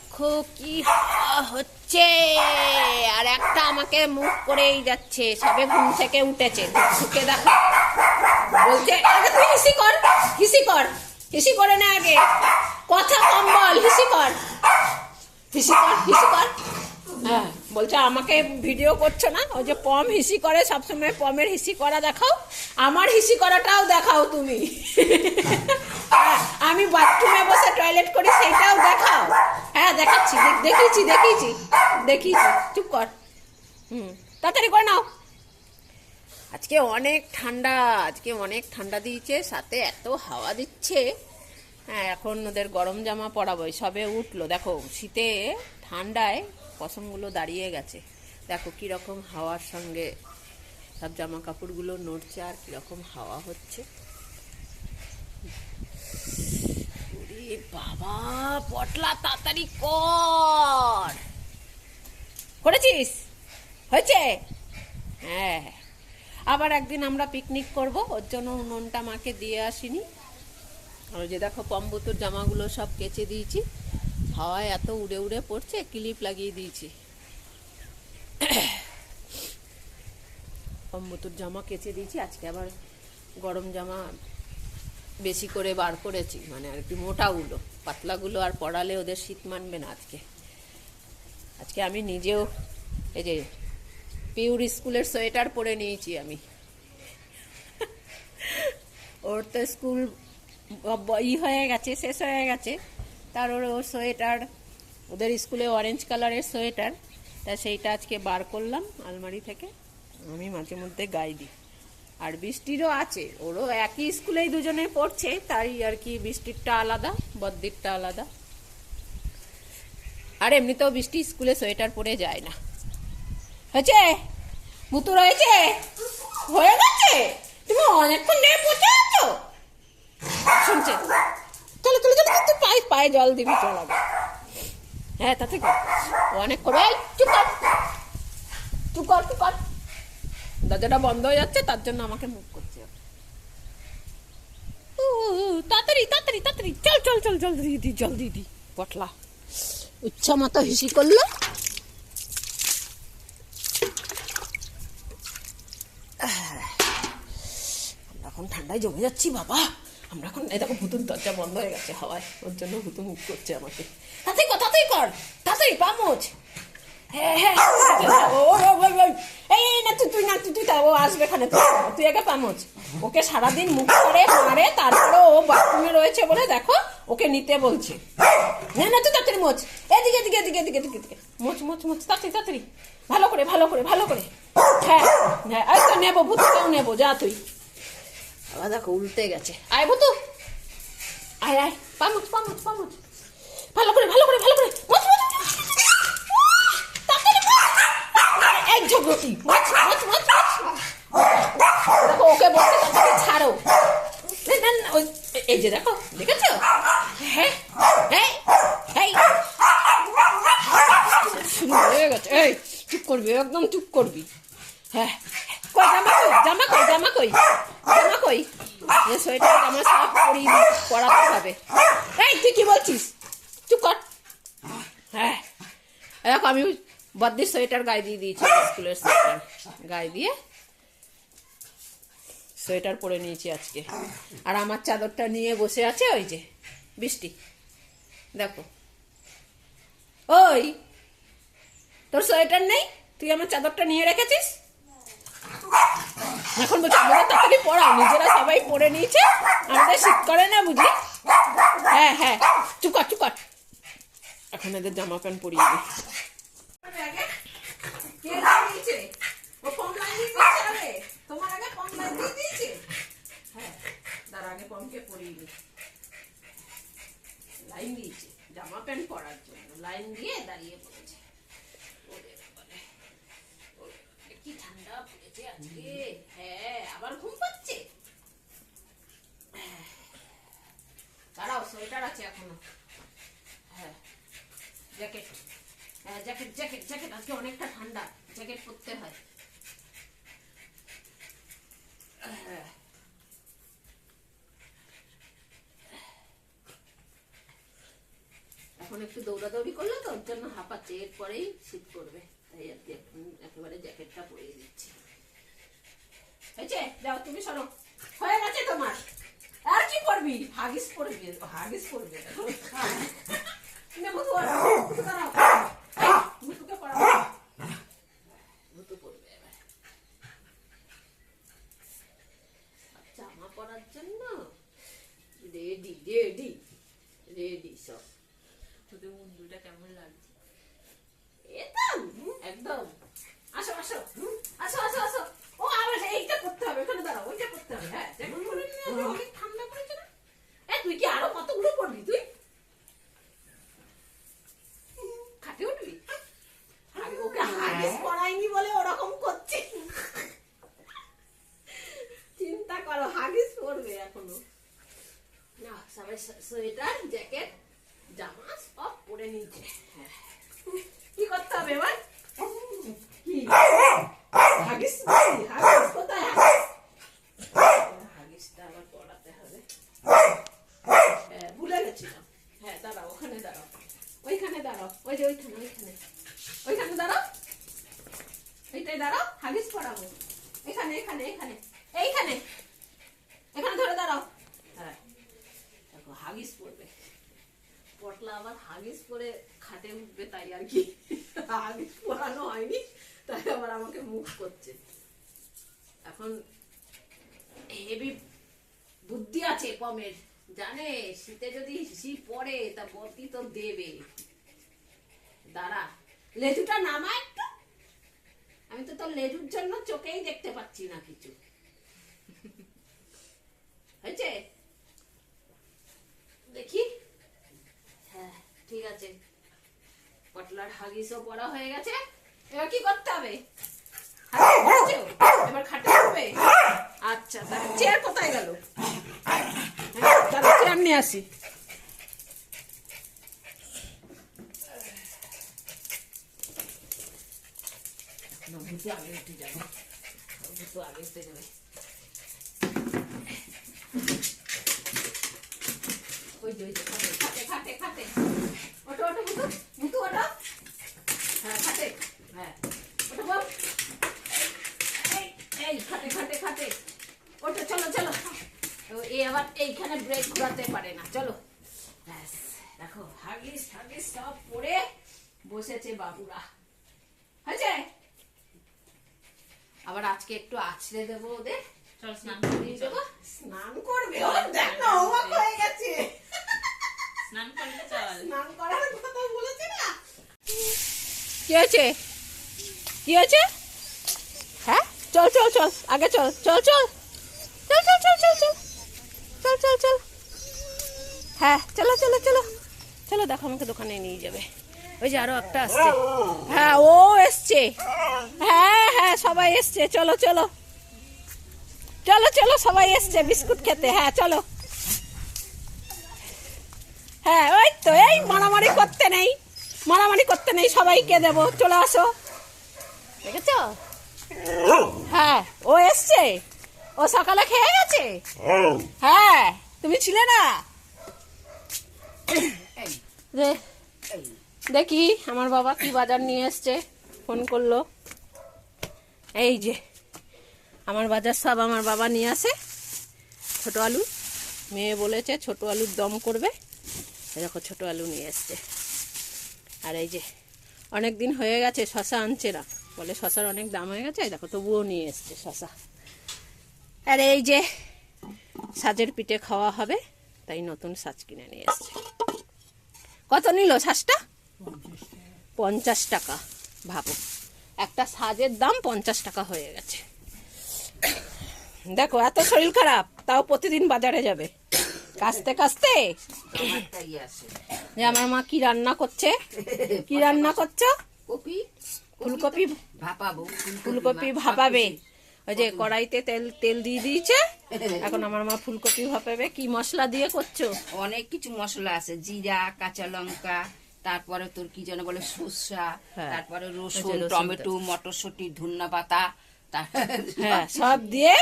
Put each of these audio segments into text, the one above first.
দেখো কি হচ্ছে। আর একটা আমাকে মুখ করেই যাচ্ছে, সবে ঘুম থেকে উঠেছে। ঢুকে দেখো। বলছে, আগে তুই হিসি কর হিসি কর, হিসি করে না আগে। কথা কম বল, হিসি কর। হিসি কর হিসি কর। হ্যাঁ। বলছে, আমাকে ভিডিও করছ না? ওই যে পম হিসি করে, সবসময় পমের হিসি করা দেখাও। আমার হিসি করাটাও দেখাও তুমি। আমি বাথরুমে বসে টয়লেট করি, সেইটাও দেখাও। হ্যাঁ দেখাচ্ছি দেখ- দেখিয়েছি দেখিয়েছি দেখিয়েছি। চুপ কর। হুম, তাড়াতাড়ি করে নাও। আজকে অনেক ঠান্ডা, আজকে অনেক ঠান্ডা দিয়েছে, সাথে এত হাওয়া দিচ্ছে। হ্যাঁ এখন ওদের গরম জামা পরাবো সবে উঠল। দেখো, শীতে ঠান্ডায় পশমগুলো দাঁড়িয়ে গেছে। দেখো কীরকম হাওয়ার সঙ্গে সব জামা কাপড়গুলো নড়ছে আর কীরকম হাওয়া হচ্ছে। বাবা, পটলা তাড়াতাড়ি কর। করেছিস? হয়েছে? হ্যাঁ আবার একদিন আমরা পিকনিক করব, ওর জন্য উনুনটা মাকে দিয়ে আসিনি। আর যে দেখো পম্বুতুর জামাগুলো সব কেচে দিয়েছি। হাওয়ায় এত উড়ে উড়ে পড়ছে, ক্লিপ লাগিয়ে দিয়েছি। পম্বুতুর জামা কেচে দিয়েছি, আজকে আবার গরম জামা বেশি করে বার করেছি মানে আর কি মোটাগুলো পাতলাগুলো আর পড়ালে ওদের শীত মানবে না আজকে। আজকে আমি নিজেও এই যে পিউর স্কুলের সোয়েটার পরে নিয়েছি আমি। ওর তো স্কুল ই হয়ে গেছে, শেষ হয়ে গেছে। তার ওর সোয়েটার, ওদের স্কুলে অরেঞ্জ কালারের সোয়েটার, তা সেইটা আজকে বার করলাম আলমারি থেকে। আমি মাঝে মধ্যে গাই দিই। আর বৃষ্টিরও আছে, ওরও একই স্কুলেই দুজনে পড়ছে, তাই আর কি বৃষ্টিরটা আলাদা বদ্দিরটা আলাদা। আর এমনিতেও বৃষ্টি স্কুলে সোয়েটার পরে যায় না। হয়েছে? মুতু রয়েছে? হয়ে গেছে? তুমি অনেকক্ষণ নিয়ে পচে আছো শুনছে চলো চলো চলো পায়ে জল দিবি চল আগে। হ্যাঁ তাতে অনেক করবে চুপ কর। চুপ কর দরজাটা বন্ধ হয়ে যাচ্ছে, তার জন্য আমাকে মুখ করছে তাড়াতাড়ি তাড়াতাড়ি তাড়াতাড়ি। চল চল চল জল দিয়ে দি, জল দিয়ে দি, পটলা। ইচ্ছা মতো হিসি করল। এখন ঠান্ডায় জমে যাচ্ছি, বাবা। আমরা এখন এই দেখো ভুতুর দরজা বন্ধ হয়ে গেছে হাওয়ায়। ওর জন্য ভুতু মুখ করছে আমাকে। তাড়াতাড়ি কর তাড়াতাড়ি কর তাড়াতাড়ি পামোচ হ্যাঁ হ্যাঁ এই না তুই তুই না তুই তুই তা, ও আসবে এখানে। তুই আগে পামোচ ওকে সারাদিন মুখ করে মারে তারপরে ও বাথরুমে রয়েছে বলে দেখো ওকে নিতে বলছে। না না তুই তাড়াতাড়ি মোচ এদিকে এদিকে এদিকে এদিকে এদিকে এদিকে। মোচ মোচ মোচ তাড়াতাড়ি তাড়াতাড়ি। ভালো করে ভালো করে ভালো করে। হ্যাঁ হ্যাঁ এই তো নেব ভূতকেও নেব যা তুই। আবার দেখো উল্টে গেছে। আয় ভূতু। আয় আয়। পামুচ পামুচ পামুচ ভালো করে ভালো করে ভালো করে। এক ঝগড়টি। মোচ মোচ মোচ দেখো, ওকে বলতে এই যে দেখো, দেখেছ? হ্যাঁ হ্যাঁ হয়ে। চুপ করবি, একদম চুপ করবি। হ্যাঁ কই, জামা কই জামা কই জামা কই জামা কই? সোয়েটার জামা সব পরি পরাতে হবে। এই, তুই কি বলছিস? চুপ কর। হ্যাঁ। দেখো, আমি বদ্দির সোয়েটার গায়ে দিয়ে দিয়েছি, স্কুলের সোয়েটার গায়ে দিয়ে। সোয়েটার পরে নিয়েছি আজকে। আর আমার চাদরটা নিয়ে বসে আছে ওই যে, বৃষ্টি। দেখো। ওই, তোর সোয়েটার নেই? তুই আমার চাদরটা নিয়ে রেখেছিস? এখন বলছি আমাদের তাড়াতাড়ি পড়াও, নিজেরা সবাই পড়ে নিয়েছে, আমাদের শীত করে না বুঝি? হ্যাঁ হ্যাঁ চুকার চুকার এখন এদের জামা প্যান্ট পরিয়ে দিই জামা প্যান্ট পরার জন্য, লাইন দিয়ে দাঁড়িয়ে পড়েছে ওরে বাবারে, ওরে বাবারে, কি ঠান্ডা পড়েছে আজকে হ্যাঁ আবার ঘুম পাচ্ছে? দাঁড়াও সোয়েটার আছে এখনও। হ্যাঁ জ্যাকেট। হ্যাঁ জ্যাকেট জ্যাকেট জ্যাকেট। আজকে অনেকটা ঠান্ডা জ্যাকেট পরতে হয়। হ্যাঁ। এখন একটু দৌড়াদৌড়ি করল তো ওর জন্য হাঁপাচ্ছে এরপরেই শীত করবে তাই আর কি এখন একেবারে জ্যাকেটটা পরিয়ে দিচ্ছি। হয়েছে যাও তুমি সরো। হয়ে গেছে তোমার। আর কি করবি? হাগিস পরবি হাগিস পরবি। নে, ভুতু, ভুতু দাঁড়াও। এই, ভুতুকে পড়াও। ভুতু পড়বে এবার। জামা পরার জন্য রেডি রেডি রেডি সব। তোদের মুন্ডুটা কেমন লাগছে? একদম একদম আসো আসো আসো আসো আসো ও আবার এইটা করতে হবে এখানে দাঁড়াও ওইটা করতে হবে হ্যাঁ জ্যাকেট পরে নিয়ে আসো, অনেক ঠান্ডা পড়েছে না এ তুই কি আরও কতগুলো পড়বি তুই খাটে উঠবি আরে ওকে হাগিস পড়াইনি বলে ওরকম করছে চিন্তা করো হাগিস পড়বে এখনও না সবাই সোয়েটার জ্যাকেট জামা সব পরে নিচ্ছে কি করতে হবে এবার কি হাগিস হ্যাঁ ভুলে গেছিলাম হ্যাঁ দাঁড়াও ওখানে ওইখানে ওই দাঁড়াও দাঁড়াও হাগিস পড়াবো এখানে এখানে এইখানে এখানে ধরে দাঁড়াও। দেখো, হাগিস পটলা আবার হাগিস পরে খাটে উঠবে তাই আর কি। হাগিস পরানো হয়নি, তাই আবার আমাকে মুখ করছে। এখন হেভি বুদ্ধি আছে পমের। জানে, শীতে যদি শীত পড়ে, তা বতি তো দেবে। দাঁড়া, লেজুটা নামা একটু। আমি তো তোর লেজুর জন্য চোখেই দেখতে পাচ্ছি না কিছু। হয়েছে? দেখি। হ্যাঁ ঠিক আছে। পটলার হাগিসও পড়া হয়ে গেছে। এবার কি করতে হবে? এবার খাটে উঠবে আচ্ছা তাহলে চেয়ার কোথায় গেল? তাহলে চেয়ার নিয়ে আসি। না, ভূতু আগে উঠে যাবে। ভূতু আগে উঠে যাবে। আবার এইখানে ঘোরাতে পারে না চলো ব্যাস দেখো সব পরে বসেছে বাবুরা হয়েছে আবার আজকে একটু আছড়ে দেবো ওদের চল স্নান চল দেবো স্নান করবে? ও দেখো অবাক হয়ে গেছে। স্নান করবি চল। স্নান করার কথা বলেছে না? কি হয়েছে? কি হয়েছে? হ্যাঁ? চল চল চল আগে চল চল চল। চল চল চল চল চল। চল চল চল। হ্যাঁ চলো চলো চলো। চলো দেখো আমাকে দোকানে নিয়ে যাবে। ওই যে আরও একটা আসছে। হ্যাঁ ও এসছে। হ্যাঁ হ্যাঁ সবাই এসছে। চলো চলো। চলো চলো সবাই এসছে বিস্কুট খেতে। হ্যাঁ চলো। হ্যাঁ ওই তো এই মারামারি করতে নেই। মারামারি করতে নেই সবাইকে দেব। চলে আসো। দেখেছ? হ্যাঁ ও এসছে। ও সকালে খেয়ে গেছে? হ্যাঁ তুমি ছিলে না? দেখি আমার বাবা কি বাজার নিয়ে এসছে। ফোন করল। এই যে। আমার বাজার সব আমার বাবা নিয়ে আসে। ছোট আলু। মেয়ে বলেছে, ছোট আলুর দম করবে। দেখো, ছোট আলু নিয়ে এসছে। আর এই যে অনেক দিন হয়ে গেছে, শশা আনছে না। বলে শশার অনেক দাম হয়ে গেছে দেখো, তবুও নিয়ে এসছে শশা। আর এই যে, সাজের পিঠে খাওয়া হবে, তাই নতুন সাজ কিনে নিয়ে এসছে। কত নিল শ্বাসটা পঞ্চাশ টাকা। ভাবো, একটা সাজের দাম পঞ্চাশ টাকা হয়ে গেছে। দেখো এত শরীর খারাপ তাও প্রতিদিন বাজারে যাবে। কাস্তে কাস্তে। যে আমার মা কি রান্না করছে? কি রান্না করছ? কপি ফুলকপি ভাপাবো ফুলকপি ভাপাবে। ওই যে কড়াইতে তেল তেল দিয়ে দিয়েছে। এখন আমার মা ফুলকপি ভাপাবে। কি মশলা দিয়ে করছ? অনেক কিছু মশলা আছে। জিরা কাঁচা লঙ্কা তারপরে তোর কি যেন বলে সর্ষা হ্যাঁ। তারপরে রসুন টমেটো মটরশুঁটি ধন্যা পাতা হ্যাঁ সব দিয়ে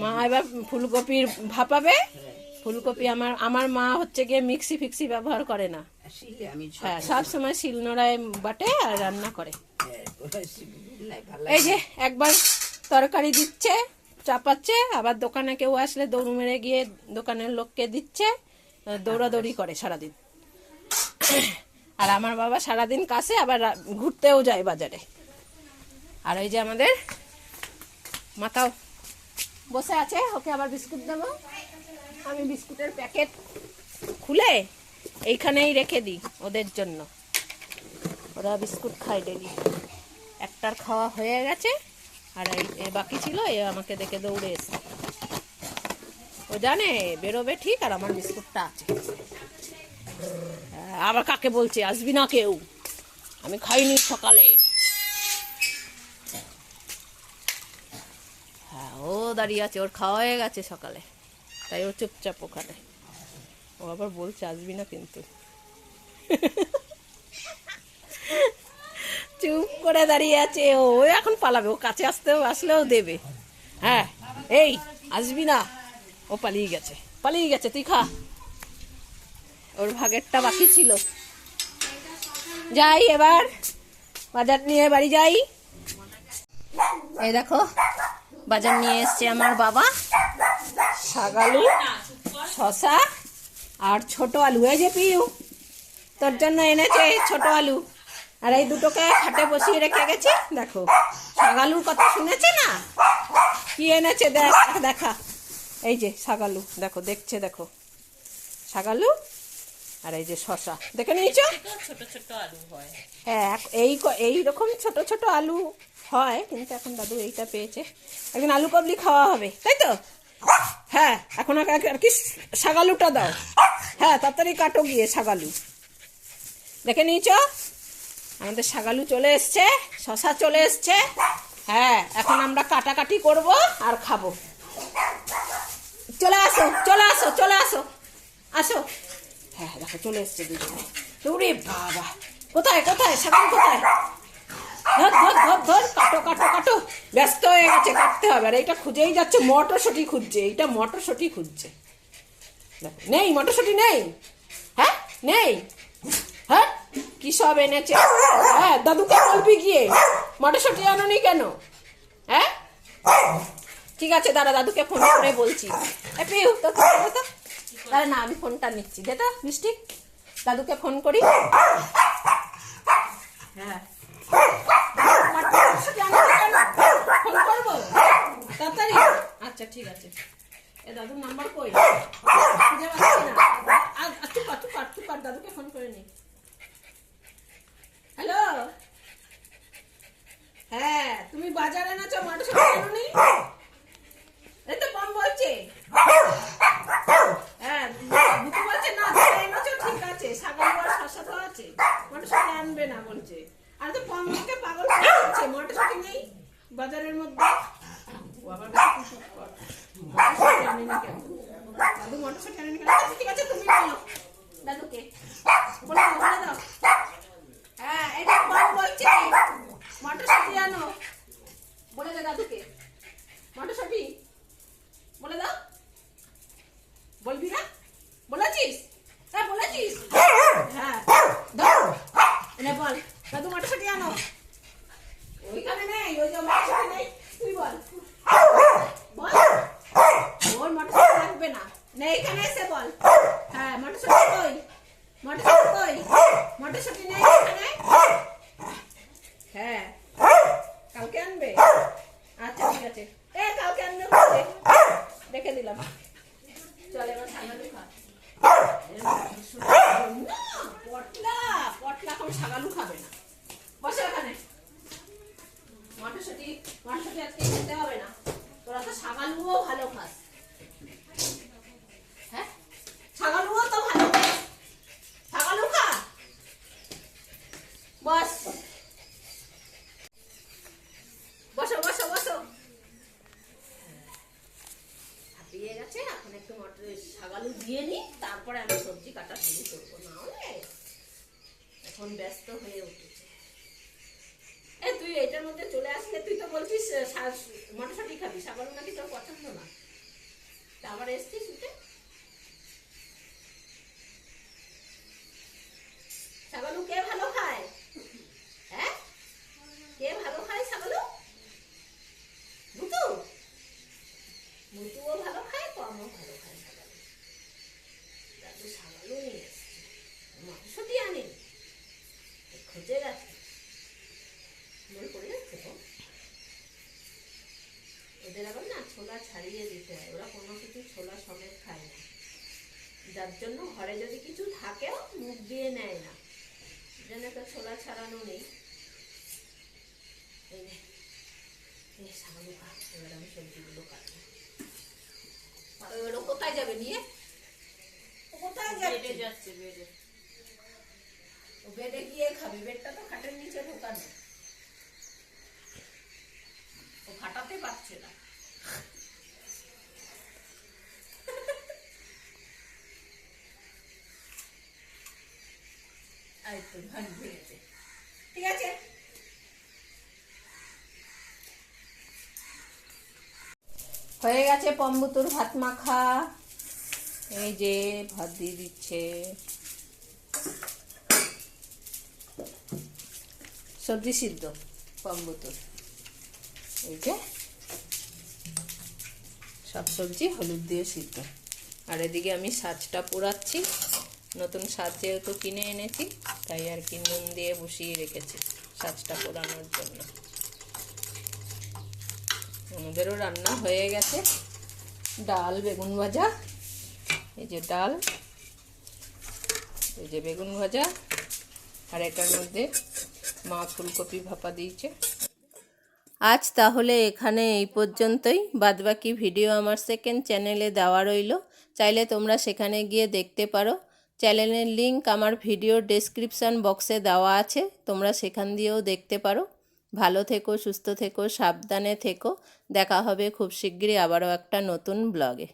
মা এবার ফুলকপির ভাপাবে। ফুলকপি আমার আমার মা হচ্ছে গিয়ে মিক্সি ফিক্সি ব্যবহার করে না। হ্যাঁ সব সময় শিলনোড়ায় বাটে আর রান্না করে। এই যে একবার তরকারি দিচ্ছে চাপাচ্ছে আবার দোকানে কেউ আসলে দৌড় মেরে গিয়ে দোকানের লোককে দিচ্ছে দৌড়াদৌড়ি করে সারাদিন। আর আমার বাবা সারাদিন কাছে আবার ঘুরতেও যায় বাজারে। আর ওই যে আমাদের মাথাও বসে আছে ওকে আবার বিস্কুট দেবো। আমি বিস্কুটের প্যাকেট খুলে? এইখানেই রেখে দিই ওদের জন্য। ওরা বিস্কুট খায় ডেলি একটার খাওয়া হয়ে গেছে আর এই- এ বাকি ছিল এ আমাকে দেখে দৌড়ে এসে ও জানে বেরোবে ঠিক আর আমার বিস্কুটটা আছে। আবার কাকে বলছে? আসবি না কেউ? আমি খাইনি সকালে। ও দাঁড়িয়ে আছে, ওর খাওয়া হয়ে গেছে সকালে। তাই ও চুপচাপ ওখানে। ও আবার বলছে, আসবি না কিন্তু। চুপ করে দাঁড়িয়ে আছে ও। এখন পালাবে, ও কাছে আসতেও, আসলেও দেবে। হ্যাঁ এই, আসবি না। ও পালিয়ে গেছে পালিয়ে গেছে, তুই খা। ওর ভাগেরটা বাকি ছিল। যাই এবার, বাজার নিয়ে বাড়ি যাই। এই দেখো বাজার নিয়ে এসছে আমার বাবা। শাগালু শশা আর ছোট আলু, এই যে পিউ, তোর জন্য এনেছে ছোট আলু। আর এই দুটোকে খাটে বসিয়ে রেখে গেছি, দেখো। শাগালুর কথা শুনেছে না? কি এনেছে দেখ, দেখা। এই যে শাগালু দেখো, দেখছে, দেখো। শাগালু আর এই যে শশা। দেখে নিয়েছো? ছোট ছোট আলু হয় হ্যাঁ এই রকম ছোট ছোট আলু হয়, কিন্তু এখন দাদু এইটা পেয়েছে। একদিন আলু কাবলি খাওয়া হবে, তাই তো? হ্যাঁ এখন আর কি শাগালুটা দাও। হ্যাঁ তাড়াতাড়ি কাটো গিয়ে শাগালু। দেখে নিয়েছ? আমাদের শাগালু চলে এসছে, শশা চলে এসছে। হ্যাঁ এখন আমরা কাটাকাটি করব আর খাব। চলে আসো চলে আসো চলে আসো। আসো। হ্যাঁ দেখো, চলে এসছে দুজনে। ওরে বাবা, কোথায় কোথায়, সাবান কোথায়? ধর ধর ধর ধর, কাটো কাটো কাটো। ব্যস্ত হয়ে গেছে, কাটতে হবে। আর এইটা খুঁজেই যাচ্ছে, মটরশুঁটি খুঁজছে। এইটা মটরশুঁটি খুঁজছে। নেই, মটরশুঁটি নেই। হ্যাঁ নেই। হ্যাঁ কি সব এনেছে? হ্যাঁ দাদুকে বলবি গিয়ে? মটরশুঁটি আনোনি কেন? হ্যাঁ? ঠিক আছে দাদা দাদুকে ফোন করে বলছি। পিউ তো। দাঁড়া না আমি ফোনটা নিচ্ছি। দে তো মিষ্টি। দাদুকে ফোন করি। হ্যাঁ? ফোন করব? তাড়াতাড়ি। আচ্ছা ঠিক আছে। এ দাদুর নাম্বার কই? খুঁজে পাচ্ছি না। দাদুকে ফোন করে নি। হ্যালো? হ্যাঁ তুমি বাজারে মটরশুঁটি আনোনি এই তো কম বলছে। হ্যাঁ দুটো বলছে না এনেছো ঠিক আছে ছাগল বড় শসা তো আছে মটরশুঁটি আনবে না বলছে। আর তো থেকে পাগল হয়ে মটরশুঁটি নেই বাজারের মধ্যে। ও আবার বেশি চুপ কর। মটরশুঁটি আনেনি কেন? দাদু মটরশুঁটি আনেনি কেন? আচ্ছা, ঠিক আছে তুমি বলো দাদুকে বলে দাও বলে দাও। হ্যাঁ এটা বলছে মটরশুঁটি আনো। বলে দে দাদুকে। মটরশুঁটি বলে দাও। বলবি না? বলেছিস? হ্যাঁ বলেছিস? হ্যাঁ। বল, দাদু আনো। ওইখানে নেই, ওই যে নেই। তুই বল। বল। না। এখানে এসে বল। হ্যাঁ মটরশুঁটি কই? কই? নেই এখানে। হ্যাঁ কালকে আনবে আচ্ছা ঠিক আছে এ কালকে আনবে বলছে। রেখে দিলাম চল এবার সাগালু খা না, পটলা পটলা এখন সাগালু খাবে না বসে ওখানে মটরশুঁটি মটরশুঁটি আজকে খেতে হবে না তোরা তো সাগালুও ভালো খাস হ্যাঁ সাগালুও তো ভালো খাস সাগালু খা বস বসো বসো বসো হাঁপিয়ে গেছে এখন একটু মটর শাগালু দিয়ে নি তারপরে আমি সবজি কাটা শুরু করব না হলে এখন ব্যস্ত হয়ে উঠেছে এ তুই এটার মধ্যে চলে আসলে তুই তো বলছিস আহ, শা- মটরশুঁটি খাবি শাগালু নাকি তোর পছন্দ না তা আবার এসছিস উঠে ছাগলু কে ভালো খায় হ্যাঁ কে ভালো খায় ছাগলু মুতু মুতুও ভালো খায় কমও ভালো খায় ছাগলু দাদু ছাগলও নিয়ে এসছে মাংস দিয়ে আনেন খুঁজে গেছে মনে পড়ে যাচ্ছে তো ওদের আবার না ছোলা ছাড়িয়ে দিতে হয় ওরা কোনো কিছু ছোলা সমেত খায় না যার জন্য ঘরে যদি কিছু থাকেও মুখ দিয়ে নেয় না। যেন একটা ছোলা ছাড়ানো নেই। এই এবার আমি সবজিগুলো কাটবো। কোথায় যাবে নিয়ে? ও কোথায় যাবে যাচ্ছে বেডে। ও বেডে গিয়ে খাবে বেডটা তো খাটের নিচে ঢোকানো। ও খাটাতে পারছে না। হয়ে গেছে পম্বুতুর ভাত মাখা। এই যে ভাত দিয়ে দিচ্ছে। সবজি সিদ্ধ পম্বুতুর। এই যে সব সবজি হলুদ দিয়ে সিদ্ধ। আর এদিকে আমি সাজটা পোড়াচ্ছি। নতুন সাজ যেহেতু কিনে এনেছি তাই আর কি নুন দিয়ে বসিয়ে রেখেছি সাজটা পোড়ানোর জন্য। আমাদেরও রান্না হয়ে গেছে। ডাল, বেগুন ভাজা, এই যে ডাল, এই যে বেগুন ভাজা, আর এটার মধ্যে মা ফুলকপি ভাপা দিয়েছে। আজ তাহলে এখানে এই পর্যন্তই। বাদবাকি ভিডিও আমার সেকেন্ড চ্যানেলে দেওয়া রইল। চাইলে তোমরা সেখানে গিয়ে দেখতে পারো। চ্যানেলের লিংক আমার ভিডিও ডেসক্রিপশান বক্সে দেওয়া আছে, তোমরা সেখান দিয়েও দেখতে পারো। ভালো থেকো, সুস্থ থেকো, সাবধানে থেকো। দেখা হবে খুব শিগগিরই আবারও একটা নতুন ব্লগে।